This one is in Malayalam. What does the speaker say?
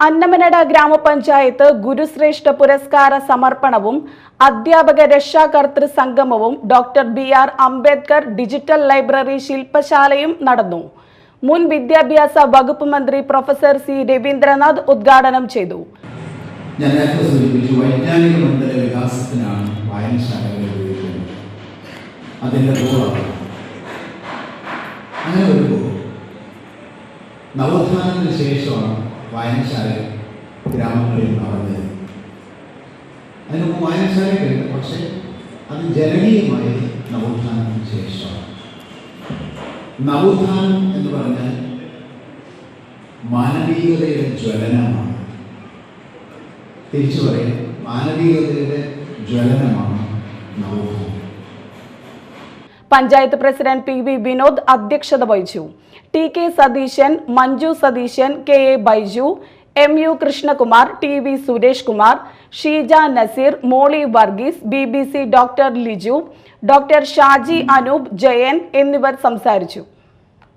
അന്നമനട ഗ്രാമപഞ്ചായത്ത് ഗുരുശ്രേഷ്ഠ പുരസ്കാര സമർപ്പണവും അധ്യാപക രക്ഷാകർത്തൃ സംഗമവും doctor B R Ambedkar digital library ശില്പശാലയും നടന്നു. മുൻ വിദ്യാഭ്യാസ വകുപ്പ് മന്ത്രി പ്രൊഫസർ സി രവീന്ദ്രനാഥ് ഉദ്ഘാടനം ചെയ്തു. വൈജ്ഞാനിക ശേഷമാണ് വായനശാല ഗ്രാമങ്ങളിൽ നടന്നത് അതിന് മുമ്പ് വായനശാലയുണ്ട് പക്ഷേ അത് ജനകീയമായി നവോത്ഥാനത്തിന് ശേഷമാണ്. നവോത്ഥാനം എന്ന് പറഞ്ഞാൽ മാനവീയതയുടെ ജ്വലനമാണ്. തിരിച്ചു പറയാം മാനവികതയുടെ ജ്വലനമാണ് നവോത്ഥാനം. Panchayat president P V Vinod അധ്യക്ഷത വഹിച്ചു. T K Satheesan Manju Satheesan K A Baiju M U Krishnakumar T V Suresh Kumar Sheeja Naseer Molly Varghese B B C doctor Liju doctor Shaji Anoop Jayan എന്നിവർ സംസാരിച്ചു.